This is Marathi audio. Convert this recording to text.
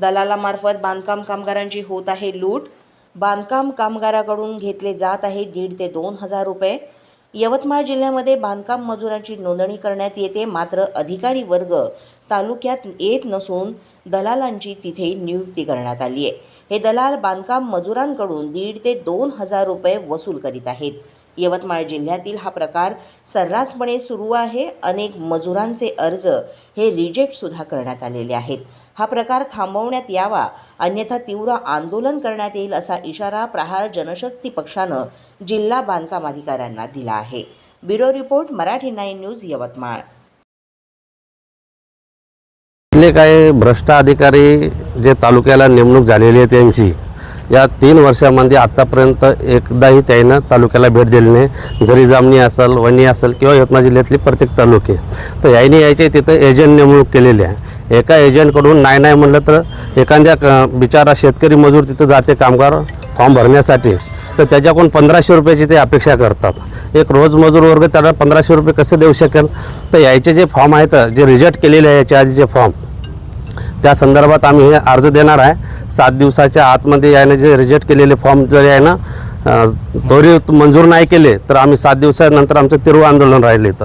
दलालामार्फत बांधकाम कामगारांची होत आहे लूट. बांधकाम कामगाराकडून घेतले जात आहे दीड ते दोन हजार रुपये. यवतमाळ जिल्ह्यामध्ये बांधकाम मजुरांची नोंदणी करण्यात येते. मात्र अधिकारी वर्ग तालुक्यात येत नसून दलालांची तिथे नियुक्ती करण्यात आली आहे. हे दलाल बांधकाम मजुरांकडून दीड ते दोन हजार रुपये वसूल करीत आहेत. यवतमाळ जिल्ह्यातील हा प्रकार सर्रासपणे सुरू आहे. अनेक मजुरांचे अर्ज हे रिजेक्टसुद्धा करण्यात आलेले आहेत. हा प्रकार थांबवण्यात यावा अन्यथा तीव्र आंदोलन करण्यात येईल असा इशारा प्रहार जनशक्ती पक्षानं जिल्हा बांधकाम अधिकाऱ्यांना दिला आहे. Bureau report Marathi nine news Yavatmal. इथले काही भ्रष्ट अधिकारी जे तालुक्याला नेमणूक झालेली आहे त्यांची या तीन वर्षामध्ये आत्तापर्यंत एकदाही त्यानं तालुक्याला भेट दिली नाही. जरी जामणी असेल वणी असेल किंवा यवतमाळ जिल्ह्यातली प्रत्येक तालुके. तर याने यायचे तिथं एजंट नेमणूक केलेली आहे. एका एजंटकडून नाही नाही म्हणलं तर एखाद्या क- बिचारा शेतकरी मजूर तिथं जाते कामगार फॉर्म भरण्यासाठी. तर त्याच्याकडून पंधराशे रुपयाची ते अपेक्षा करतात. एक रोज मजूर वर्ग त्याला पंधराशे रुपये कसे देऊ शकेल? तर यायचे जे फॉर्म आहेत जे रिजेक्ट केलेले आहे याच्या आधीचे फॉर्म. त्या संदर्भात आम्ही हे अर्ज देणार आहे. सात दिवसाच्या आतमध्ये याने जे रिजेक्ट केलेले फॉर्म जर आहे ना त्वरित मंजूर नाही केले तर आम्ही सात दिवसानंतर आमचं तिरुव आंदोलन राहिले इथं.